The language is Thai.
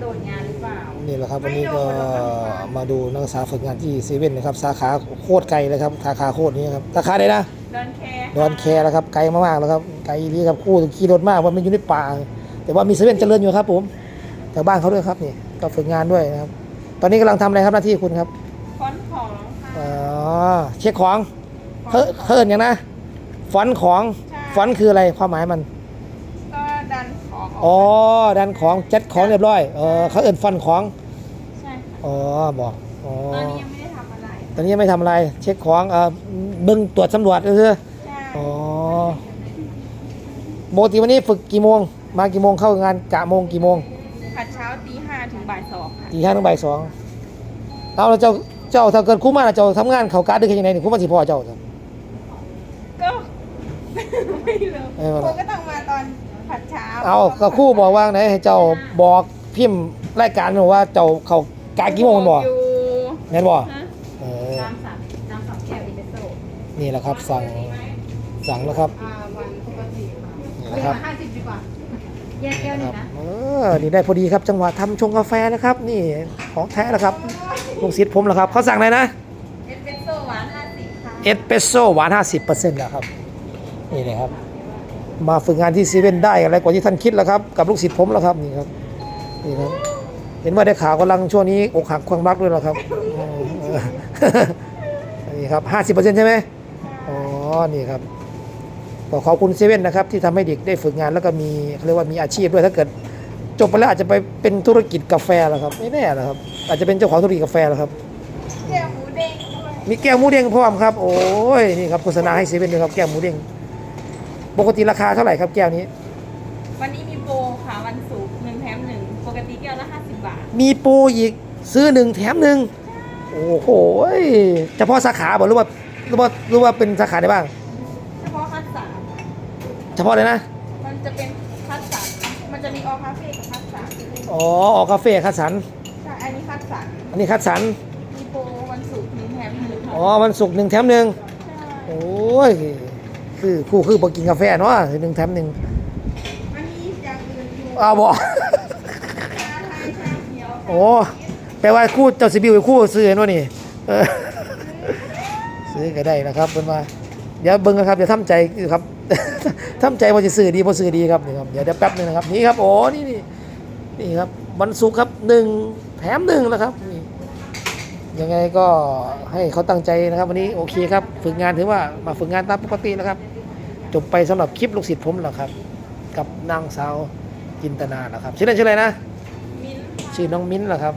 โดดงานหรือเปล่า นี่แหละครับวันนี้ก็มาดูนักศึกษาฝึกงานที่เซเว่นนะครับสาขาโคตรไกลเลยครับสาขาโคตรนี้ครับสาขาไหนนะดอนแคร์ดอนแคร์แล้วครับไกลมากๆแล้วครับไกลนี่ครับคู่ขี่รถมากว่ามันอยู่ในป่าแต่ว่ามีเซเว่นเจริญอยู่ครับผมแถวบ้านเขาด้วยครับนี่ก็ฝึกงานด้วยนะครับ ตอนนี้กำลังทำอะไรครับหน้าที่คุณครับฟอนต์ของค่ะอ๋อเช็คของเขาเขาเอินอย่างนะฟอนต์ของใช่ฟอนต์คืออะไรความหมายมันก็ดันข องออ๋ออกดันของจัดของเรียบร้อยเออเขาเอินฟอนต์ของใช่ค่ะอ๋อบอกอ๋อตอนนี้ยังไม่ได้ทำอะไรตอนนี้ยังไม่ทำอะไร เช็คของเออเบิ้งตรวจสำรวจก็คือใช่อ๋อปกติวันนี้ฝึกกี่โมง มากี่โมงเข้างานกะโมงกี่โมงผัดเช้าตีห้าถึงบ่ายสองค่ะตีห้าถึงบ่ายสองเอาแล้วเจ้าเจ้าถ้าเกิดคุ้มมาแล้วเจ้าทำงานเขาการดึกยังไงนี่คุ้มมาสิพ่อเจ้าครับก็ ไม่รู้เออครูก็ต้องมาตอน ผัดเช้าเอาก็ครู่บอกว่าไหนให้เจ้าบอกพิมพ์รายการบอกว่าเจ้าเขากากี่โมงมันบอกอยู่แม่นบอกฮะเออน้ำสามน้ำสองแก้วเอสเปรสโซ่นี่แหละครับสั่งสั่งแล้วครับอ่าวันปกติค่ะนี่แหละครับห้าสิบดีกว่า แยกแก้วหคนึ่รังบนะ เออ นี่ได้พอดีครับจังหวะทำชงกาแฟนะครับ นี่ของแท้แล้วครับลูกศิษย์ผมแล้วครับเขาสั่งอะไรนะ เอสเปรสโซ่หวานห้าสิบค่ะ เอสเปรสโซ่หวาน 50%แล้วครับ นี่เลยครับ มาฝึกงานที่ซีเว่นได้อะไรกว่าที่ท่านคิดแล้วครับกับลูกศิษย์ผมแล้วครับนี่ครับนี่ครับ เห็นว่าได้ข่าวกำลังช่วงนี้อกหักความรักด้วยแล้วครับอืมเออนี่ครับ50%ใช่ไหมอ๋อนี่ครับก็ขอบคุณเซเว่นนะครับ ที่ทำให้เด็กได้ฝึกงานแล้วก็มีเขาเรียกว่ามีอาชีพด้วยถ้าเกิด จบไปแล้วอาจจะไปเป็นธุรกิจกาแฟแล้วครับ ไม่แน่นะครับ อาจจะเป็นเจ้าของธุรกิจกาแฟแล้วครับแก้วหมูเด้งด้วยมีแก้วหมูเด้งพร้อมครับ โอ้ยนี่ครับโฆษณาให้เซเว่นด้วยครับแก้วหมูเด้ง ปกติราคาเท่าไหร่ครับแก้วนี้ วันนี้มีโปรค่ะวันศุกร์หนึ่งแถมหนึ่งปกติแก้วละห้าสิบบาท มีโปรอีกซื้อหนึ่งแถมหนึ่งโอ้โหเฉพาะสาขาบอกหรือว่าหรือว่าหรือว่าเป็นสาขาไหนบ้าง เฉพาะคัดสรรเฉพาะเลยนะ มันจะเป็นคัดสรรมันจะมีออคาเฟ่กับคัดสรรอ๋อออกกาเฟ่คัดสรรใช่อันนี้คัดสรรอันนี้คัดสรรมีโปรวันศุกร์หนึ่งแถมหนึ่งค่ะอ๋อวันศุกร์หนึ่งแถมหนึ่งใช่โอ้ย คือคู่คือบอกกินกาแฟเนาะหนึ่งแถมหนึ่งมันมีอย่างอื่นอยู่อ้าวบอกชาไทยชาเขียวโอ้แปลว่าคู่เจ้าสิบิวเป็นคู่ซื้อเห็นวะนี่เออซื้อก็ได้นะครับเพิ่นว่าเดี๋ยวเบิ่งนะครับเดี๋ยวทำใจครับ ทำใจว่าจะซื้อดีบ่ซื้อดีครับนี่ครับเดี๋ยวเดี๋ยวแป๊บนึงนะครับนี่ครับโอ้นี่นี่นี่ครับวันศุกร์ครับหนึ่งแถมหนึ่งนะครับนี่ ยังไงก็ให้เขาตั้งใจนะครับวันนี้โอเคครับ ฝึกงานถือว่ามาฝึกงานตามปกตินะครับ จบไปสำหรับคลิปลูกศิษย์ผมแล้วครับ กับนางสาวจินตนาแล้วครับชื่อเล่นชื่ออะไรนะมิ้นท์ค่ะชื่อน้องมิ้นท์เหรอครับ